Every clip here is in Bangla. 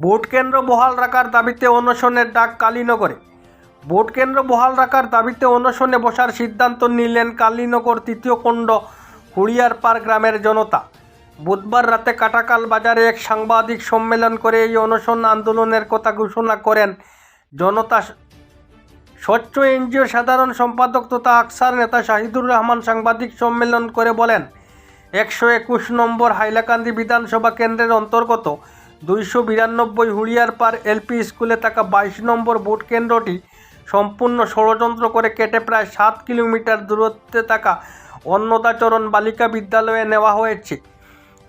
ভোট কেন্দ্র বহাল রাখার দাবিতে অনশনের ডাক কালীনগরে। ভোট কেন্দ্র বহাল রাখার দাবিতে অনশনে বসার সিদ্ধান্ত নিলেন কালীনগর তৃতীয় খণ্ড হুড়িয়ারপাড় গ্রামের জনতা। বুধবার রাতে কাটাকাল বাজারে এক সাংবাদিক সম্মেলন করে এই অনশন আন্দোলনের কথা ঘোষণা করেন জনতা স্বচ্ছ এনজিও সাধারণ সম্পাদক তথা আকসার নেতা শাহিদুর রহমান সাংবাদিক সম্মেলন করে বলেন, একশো একুশ নম্বর হাইলাকান্দি বিধানসভা কেন্দ্রের অন্তর্গত দুইশো বিরানব্বই হুড়িয়ারপাড় এলপি স্কুলে থাকা বাইশ নম্বর ভোট কেন্দ্রটি সম্পূর্ণ ষড়যন্ত্র করে কেটে প্রায় সাত কিলোমিটার দূরত্বে থাকা অন্নদাচরণ বালিকা বিদ্যালয়ে নেওয়া হয়েছে।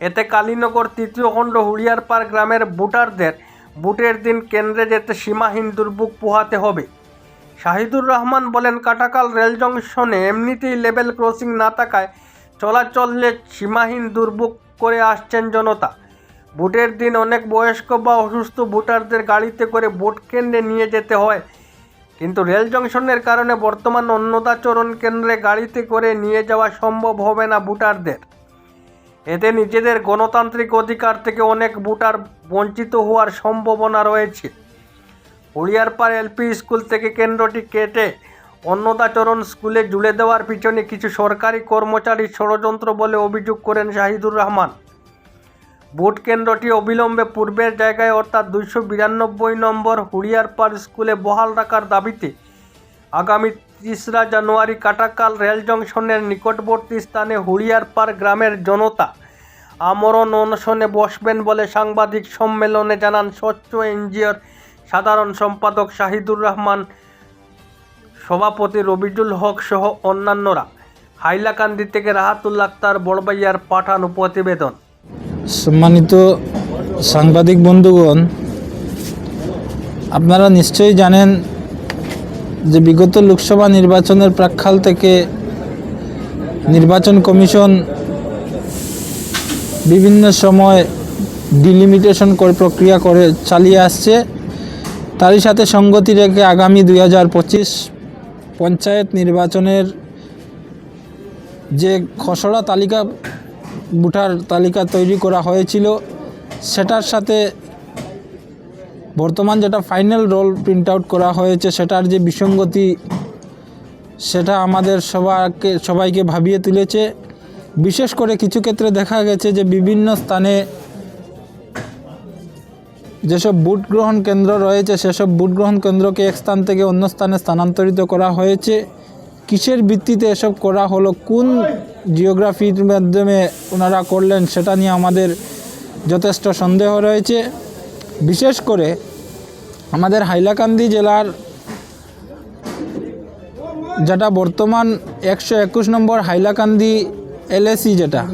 এতে কালীনগর তৃতীয় খণ্ড হুড়িয়ারপাড় গ্রামের ভোটারদের ভোটের দিন কেন্দ্রে যেতে সীমাহীন দুর্ভোগ পোহাতে হবে। শাহিদুর রহমান বলেন, কাটাকাল রেল জংশনে এমনিতেই লেভেল ক্রসিং না থাকায় চলাচলে সীমাহীন দুর্ভোগ করে আসছেন জনতা। ভোটের দিন অনেক বয়স্ক বা অসুস্থ ভোটারদের গাড়িতে করে ভোট কেন্দ্রে নিয়ে যেতে হয়। কিন্তু রেল জংশনের কারণে বর্তমান অন্নদাচরণ কেন্দ্রে গাড়িতে করে নিয়ে যাওয়া সম্ভব হবে না ভোটারদের। এতে নিজেদের গণতান্ত্রিক অধিকার থেকে অনেক ভোটার বঞ্চিত হওয়ার সম্ভাবনা রয়েছে। হরিয়ারপাড় এলপি স্কুল থেকে কেন্দ্রটি কেটে অন্নদাচরণ স্কুলে জুড়ে দেওয়ার পিছনে কিছু সরকারি কর্মচারী ষড়যন্ত্র বলে অভিযোগ করেন শাহিদুর রহমান। ভোট কেন্দ্রটি অবিলম্বে পূর্বের জায়গায় অর্থাৎ দুইশো বিরানব্বই নম্বর হুড়িয়ারপাড় স্কুলে বহাল রাখার দাবিতে আগামী তিসরা জানুয়ারি কাটাকাল রেল জংশনের নিকটবর্তী স্থানে হুড়িয়ারপাড় গ্রামের জনতা আমরণ অনশনে বসবেন বলে সাংবাদিক সম্মেলনে জানান স্বচ্ছ এনজিওর সাধারণ সম্পাদক শাহিদুর রহমান, সভাপতি রবিজুল হক সহ অন্যান্যরা। হাইলাকান্দি থেকে রাহাতুল আক্তার, বড়বাইয়ার পাঠানো প্রতিবেদন। সম্মানিত সাংবাদিক বন্ধুগণ, আপনারা নিশ্চয়ই জানেন যে বিগত লোকসভা নির্বাচনের প্রাক্কাল থেকে নির্বাচন কমিশন বিভিন্ন সময় ডিলিমিটেশন করে, প্রক্রিয়া করে চালিয়ে আসছে। তারই সাথে সঙ্গতি রেখে আগামী দুই হাজার পঁচিশ পঞ্চায়েত নির্বাচনের যে খসড়া তালিকা ভোটার তালিকা তৈরি করা হয়েছিল। সেটার সাথে বর্তমান যেটা ফাইনাল রোল প্রিন্ট আউট করা হয়েছে, সেটার যে বিসঙ্গতি, সেটা আমাদের সবাইকে সবাইকে ভাবিয়ে তুলেছে। বিশেষ করে কিছু ক্ষেত্রে দেখা গেছে যে বিভিন্ন স্থানে যেসব ভোট গ্রহণ কেন্দ্র রয়েছে, সেসব ভোট গ্রহণ কেন্দ্রকে এক স্থান থেকে অন্য স্থানে স্থানান্তরিত করা হয়েছে। কিসের ভিত্তিতে এসব করা হলো? কোন জিওগ্রাফির মাধ্যমে ওনারা করলেন সেটা নিয়ে আমাদের যথেষ্ট সন্দেহ রয়েছে। বিশেষ করে আমাদের হাইলাকান্দি জেলার যেটা বর্তমান একশো একুশ নম্বর হাইলাকান্দি এলএসি যেটা,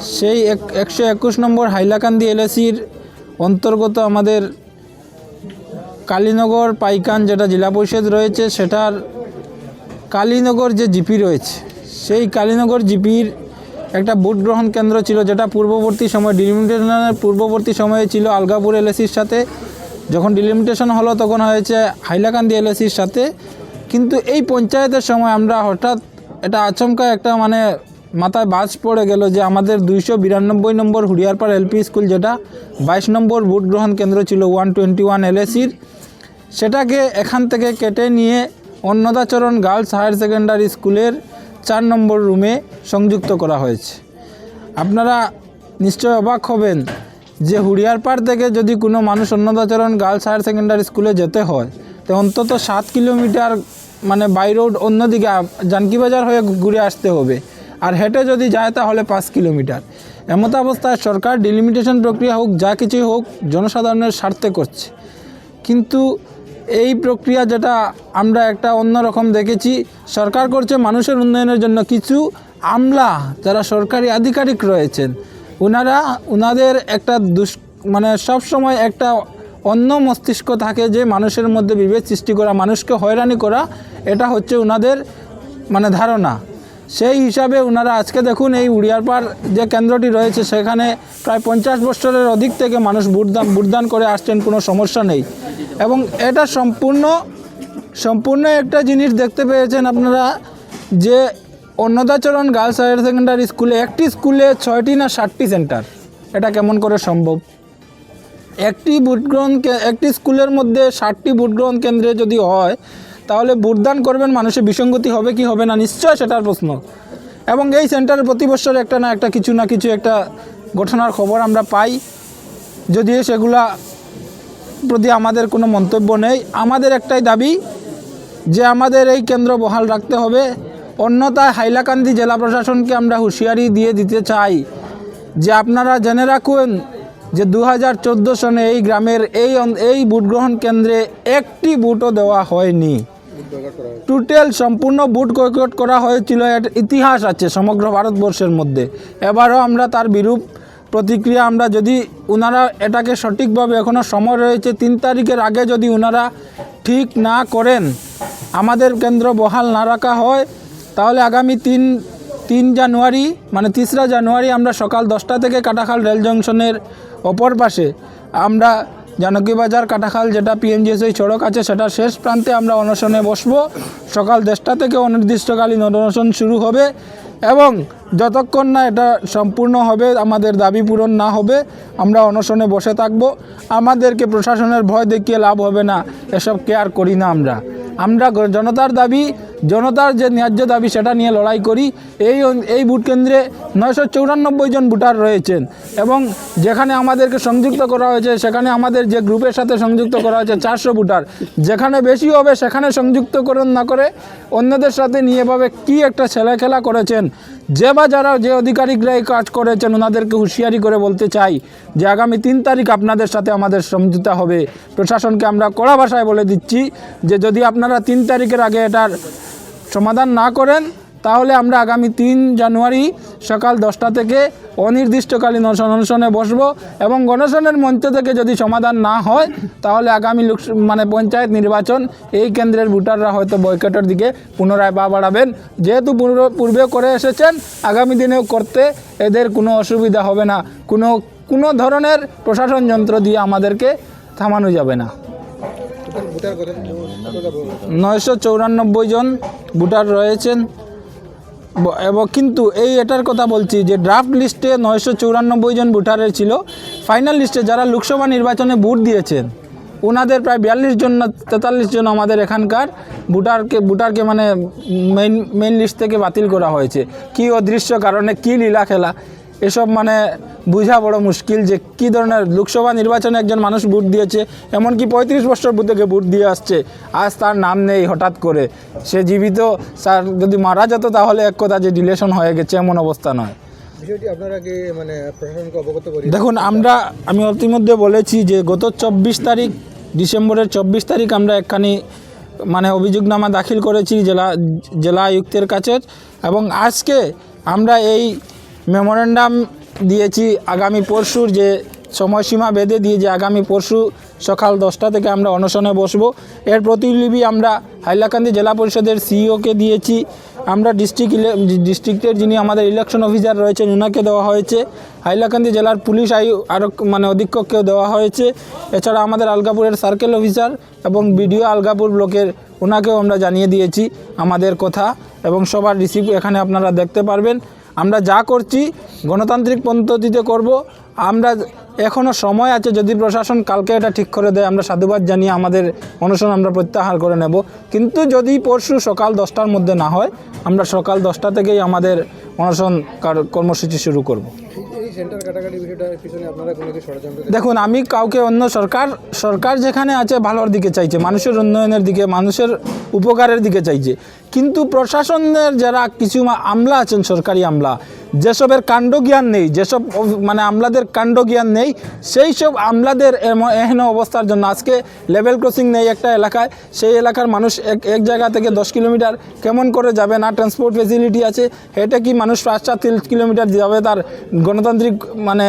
সেই এক- একশো একুশ নম্বর হাইলাকান্দি এলএসির অন্তর্গত আমাদের কালীনগর, পাইকান যেটা জেলা পরিষদ রয়েছে, সেটার কালীনগর যে জিপি রয়েছে, সেই কালীনগর জিপির একটা ভোট গ্রহণ কেন্দ্র ছিল যেটা পূর্ববর্তী সময় ডিলিমিটেশনের পূর্ববর্তী সময়ে ছিল আলগাপুর এলএসির সাথে। যখন ডিলিমিটেশন হলো তখন হয়েছে হাইলাকান্দি এলএসির সাথে। কিন্তু এই পঞ্চায়েতের সময় আমরা হঠাৎ এটা আচমকা একটা মানে মাথায় বাজ পড়ে গেল যে আমাদের দুইশো বিরানব্বই নম্বর হুড়িয়ারপাড় এলপি স্কুল যেটা বাইশ নম্বর ভোট গ্রহণ কেন্দ্র ছিল ওয়ান টোয়েন্টি ওয়ান এলএসির, সেটাকে এখান থেকে কেটে নিয়ে অন্নদাচরণ গার্লস হায়ার সেকেন্ডারি স্কুলের চার নম্বর রুমে সংযুক্ত করা হয়েছে। আপনারা নিশ্চয় অবাক হবেন যে হুড়িয়ারপাড় থেকে যদি কোনো মানুষ অন্নদাচরণ গার্লস হায়ার সেকেন্ডারি স্কুলে যেতে হয়, তো অন্তত সাত কিলোমিটার মানে বাই রোড অন্যদিকে জানকিবাজার হয়ে ঘুরে আসতে হবে। আর হেঁটে যদি যায় তাহলে পাঁচ কিলোমিটার। এমত অবস্থায় সরকার ডিলিমিটেশন প্রক্রিয়া হোক, যা কিছুই হোক, জনসাধারণের স্বার্থে করছে। কিন্তু এই প্রক্রিয়া যেটা আমরা একটা অন্যরকম দেখেছি, সরকার করছে মানুষের উন্নয়নের জন্য কিছু আমলা যারা সরকারি আধিকারিক রয়েছেন ওনারা ওনাদের একটা দুষ মানে সব সময় একটা অন্য মস্তিষ্ক থাকে যে মানুষের মধ্যে বিভেদ সৃষ্টি করা, মানুষকে হয়রানি করা, এটা হচ্ছে ওনাদের মানে ধারণা। সেই হিসাবে ওনারা আজকে দেখুন এই উড়িয়ারপাড় যে কেন্দ্রটি রয়েছে, সেখানে প্রায় পঞ্চাশ বছরের অধিক থেকে মানুষ ভোটদান ভোটদান করে আসছেন, কোনো সমস্যা নেই। এবং এটা সম্পূর্ণ সম্পূর্ণ একটা জিনিস দেখতে পেয়েছেন আপনারা যে অন্নদাচরণ গার্লস হায়ার সেকেন্ডারি স্কুলে, একটি স্কুলে ছয়টি না ষাটটি সেন্টার? এটা কেমন করে সম্ভব? একটি ভোট গ্রহণ একটি স্কুলের মধ্যে ষাটটি ভোট গ্রহণ কেন্দ্রে যদি হয় তাহলে বুটদান করবেন মানুষের বিসঙ্গতি হবে কি হবে না? নিশ্চয় সেটার প্রশ্ন। এবং এই সেন্টারে প্রতি বছর একটা না একটা কিছু না কিছু একটা ঘটনার খবর আমরা পাই। যদিও সেগুলা প্রতি আমাদের কোনো মন্তব্য নেই। আমাদের একটাই দাবি যে আমাদের এই কেন্দ্র বহাল রাখতে হবে। অন্যথায় হাইলাকান্দি জেলা প্রশাসনকে আমরা হুঁশিয়ারি দিয়ে দিতে চাই যে আপনারা জেনে রাখুন যে দু হাজার চোদ্দ সনে এই গ্রামের এই এই ভোট গ্রহণ কেন্দ্রে একটি ভোটও দেওয়া হয়নি। টোটাল সম্পূর্ণ বুট বয়কট করা হয়েছিল এর ইতিহাস আছে সমগ্র ভারতবর্ষের মধ্যে। এবারও আমরা তার বিরূপ প্রতিক্রিয়া, আমরা যদি ওনারা এটাকে সঠিকভাবে এখনও সময় রয়েছে, তিন তারিখের আগে যদি ওনারা ঠিক না করেন, আমাদের কেন্দ্র বহাল না রাখা হয়, তাহলে আগামী তিন তিন জানুয়ারি মানে তিসরা জানুয়ারি আমরা সকাল দশটা থেকে কাটাখাল রেল জংশনের অপর পাশে আমরা জানকী বাজার কাটাখাল যেটা পিএমজিএসআই সড়ক আছে সেটার শেষ প্রান্তে আমরা অনশনে বসবো। সকাল দশটা থেকে অনির্দিষ্টকালীন অনশন শুরু হবে এবং যতক্ষণ না এটা সম্পূর্ণ হবে, আমাদের দাবি পূরণ না হবে, আমরা অনশনে বসে থাকব। আমাদেরকে প্রশাসনের ভয় দেখিয়ে লাভ হবে না, এসব কেয়ার করি না আমরা। আমরা জনতার দাবি, জনতার যে ন্যায্য দাবি সেটা নিয়ে লড়াই করি। এই এই ভোট কেন্দ্রে নয়শো চৌরানব্বই জন ভোটার রয়েছেন এবং যেখানে আমাদেরকে সংযুক্ত করা হয়েছে, সেখানে আমাদের যে গ্রুপের সাথে সংযুক্ত করা হয়েছে চারশো ভোটার। যেখানে বেশি হবে সেখানে সংযুক্তকরণ না করে অন্যদের সাথে নিয়ে এভাবে কী একটা ছেলে খেলা করেছেন? যে বা যারা যে অধিকারিকরা এই কাজ করেছেন, ওনাদেরকে হুঁশিয়ারি করে বলতে চাই যে আগামী তিন তারিখ আপনাদের সাথে আমাদের সমঝোতা হবে। প্রশাসনকে আমরা কড়া ভাষায় বলে দিচ্ছি যে যদি আপনারা তিন তারিখের আগে এটার সমাধান না করেন তাহলে আমরা আগামী তিন জানুয়ারি সকাল দশটা থেকে অনির্দিষ্টকালীন অনশনে বসব এবং গণশনের মঞ্চ থেকে যদি সমাধান না হয়, তাহলে আগামী লোক মানে পঞ্চায়েত নির্বাচন এই কেন্দ্রের ভোটাররা হয়তো বয়কটের দিকে পুনরায় পা বাড়াবেন। যেহেতু পূর্ব- করে এসেছেন, আগামী দিনেও করতে এদের কোনো অসুবিধা হবে না। কোনো কোনো ধরনের প্রশাসন যন্ত্র দিয়ে আমাদেরকে থামানো যাবে না। নয়শো চৌরানব্বই জন ভোটার রয়েছেন। এবং, কিন্তু এই এটার কথা বলছি যে ড্রাফট লিস্টে নয়শো চৌরানব্বই জন ভোটারের ছিল। ফাইনাল লিস্টে যারা লোকসভা নির্বাচনে ভোট দিয়েছেন ওনাদের প্রায় বিয়াল্লিশ জন না তেতাল্লিশ জন আমাদের এখানকার ভোটারকে ভোটারকে মানে মেইন মেইন লিস্ট থেকে বাতিল করা হয়েছে। কী অদৃশ্য কারণে, কী লীলা খেলা এসব মানে বুঝা বড় মুশকিল যে কী ধরনের লোকসভা নির্বাচনে একজন মানুষ ভোট দিয়েছে এমনকি পঁয়ত্রিশ বছর থেকে ভোট দিয়ে আসছে আজ তার নাম নেই হঠাৎ করে। সে জীবিত স্যার যদি মারা যেত তাহলে এক কথা যে ডিলেশন হয়ে গেছে এমন অবস্থা নয়। মানে দেখুন আমরা আমি ইতিমধ্যে বলেছি যে গত চব্বিশ তারিখ ডিসেম্বরের চব্বিশ তারিখ আমরা একখানি মানে অভিযোগনামা দাখিল করেছি জেলা জেলা আয়ুক্তের কাছে এবং আজকে আমরা এই মেমোরেন্ডাম দিয়েছি আগামী পরশুর যে সময়সীমা বেঁধে দিয়ে যে আগামী পরশু সকাল দশটা থেকে আমরা অনশনে বসবো। এর প্রতিলিপি আমরা হাইলাকান্দি জেলা পরিষদের সিইওকে দিয়েছি। আমরা ডিস্ট্রিক্ট ডিস্ট্রিক্টের যিনি আমাদের ইলেকশন অফিসার রয়েছেন ওনাকে দেওয়া হয়েছে। হাইলাকান্দি জেলার পুলিশ আয়ু আরও মানে অধীক্ষককেও দেওয়া হয়েছে। এছাড়া আমাদের আলগাপুরের সার্কেল অফিসার এবং বিডিও আলগাপুর ব্লকের ওনাকেও আমরা জানিয়ে দিয়েছি আমাদের কথা এবং সবার রিসিভ এখানে আপনারা দেখতে পারবেন। আমরা যা করছি, গণতান্ত্রিক পদ্ধতিতে করব। আমরা এখনও সময় আছে, যদি প্রশাসন কালকে এটা ঠিক করে দেয়, আমরা সাধুবাদ জানিয়ে আমাদের অনশন আমরা প্রত্যাহার করে নেব। কিন্তু যদি পরশু সকাল দশটার মধ্যে না হয়, আমরা সকাল দশটা থেকেই আমাদের অনশন কর্মসূচি শুরু করব। দেখুন, আমি কাউকে অন্য সরকার সরকার যেখানে আছে ভালোর দিকে চাইছে, মানুষের উন্নয়নের দিকে, মানুষের উপকারের দিকে চাইছে। কিন্তু প্রশাসনের যারা কিছু আমলা আছেন, সরকারি আমলা যেসবের কাণ্ডজ্ঞান নেই, যেসব মানে আমলাদের কাণ্ডজ্ঞান নেই, সেই সব আমলাদের এহেন অবস্থার জন্য আজকে লেভেল ক্রসিং নেই একটা এলাকায়। সেই এলাকার মানুষ এক এক জায়গা থেকে দশ কিলোমিটার কেমন করে যাবে না ট্রান্সপোর্ট ফেসিলিটি আছে এটা কি মানুষ পাঁচ চার তিন কিলোমিটার যাবে তার গণতান্ত্রিক মানে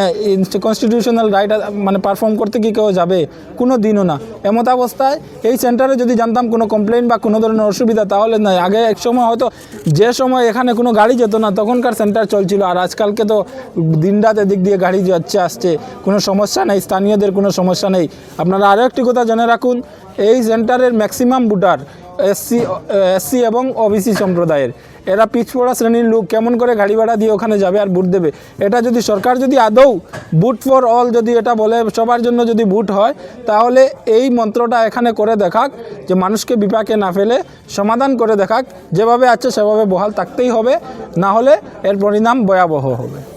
কনস্টিটিউশনাল রাইট মানে পারফর্ম করতে কি কেউ যাবে? কোনো দিনও না। এমত অবস্থায় এই সেন্টারে যদি জানতাম কোনো কমপ্লেন বা কোনো ধরনের অসুবিধা, তাহলে নয় আগে এক সময় হয়তো যে সময় এখানে কোনো গাড়ি যেত না, তখনকার সেন্টার চলছিল। আর আজকালকে তো দিনরাত এদিক দিয়ে গাড়ি যাচ্ছে, আসছে। কোনো সমস্যা নেই, স্থানীয়দের কোনো সমস্যা নেই। আপনারা আরও একটি কথা জেনে রাখুন এই সেন্টারের ম্যাক্সিমাম ভোটার এসসি এসসি এবং ওবিসি সম্প্রদায়ের। এরা পিছপড়া শ্রেণির লোক, কেমন করে গাড়ি ভাড়া দিয়ে ওখানে যাবে আর ভোট দেবে? এটা যদি সরকার যদি আদৌ বুট ফর অল যদি এটা বলে সবার জন্য যদি বুট হয়, তাহলে এই মন্ত্রটা এখানে করে দেখাক যে মানুষকে বিপাকে না ফেলে, সমাধান করে দেখাক, যেভাবে আছে সেভাবে বহাল থাকতেই হবে, না হলে এর পরিণাম ভয়াবহ হবে।